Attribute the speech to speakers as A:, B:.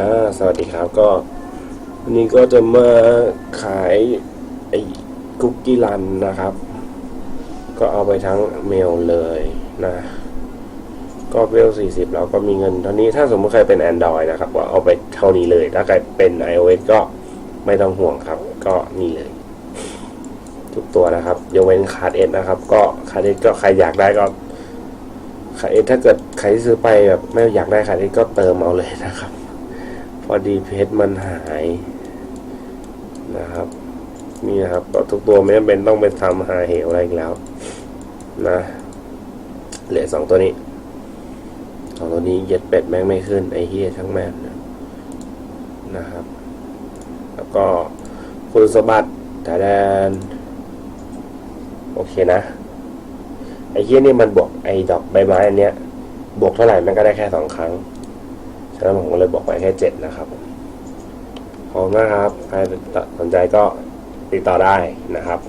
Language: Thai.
A: อ่าสวัสดีครับก็วันนี้ก็จะมาขายไอ้คุกกี้รันนะครับ ก็เอาไปทั้งเมลเลยนะ ก็เวล40 เราก็มีเงินเท่านี้ถ้าสมมติใครเป็น Android นะครับ ก็เอาไปเท่านี้เลย ถ้าใครเป็น iOS ก็ไม่ต้องห่วงครับ ก็นี่เลย ทุกตัวนะครับยกเว้นคาร์ดเอสนะครับ ก็คาร์ดเอสก็ใครอยากได้ก็คาร์ดเอสถ้าเกิดใครที่ซื้อไปแบบไม่อยากได้คาร์ดเอสก็เติมเอาเลยนะครับ พอดีเพชรมันหายนะครับนี่นะครับก็ทุกตัวไม่จำเป็นต้องไปทำหาเหวอะไรอีกแล้วนะเหลือสองตัวนี้สองตัวนี้เย็ดเป็ดแม่งไม่ขึ้นไอ้เฮียทั้งแม่งนะนะครับ แล้วก็คุณสมบัติแต่แดนโอเคนะ ไอ้เฮียนี่มันบวกไอ้ดอกใบไม้อันเนี้ยบวกเท่าไหร่มันก็ได้แค่สองครั้ง ฉะนั้นผมก็เลยบอกไปแค่เจ็ดนะครับขอบคุณมากครับใครสนใจก็ติดต่อได้นะครับ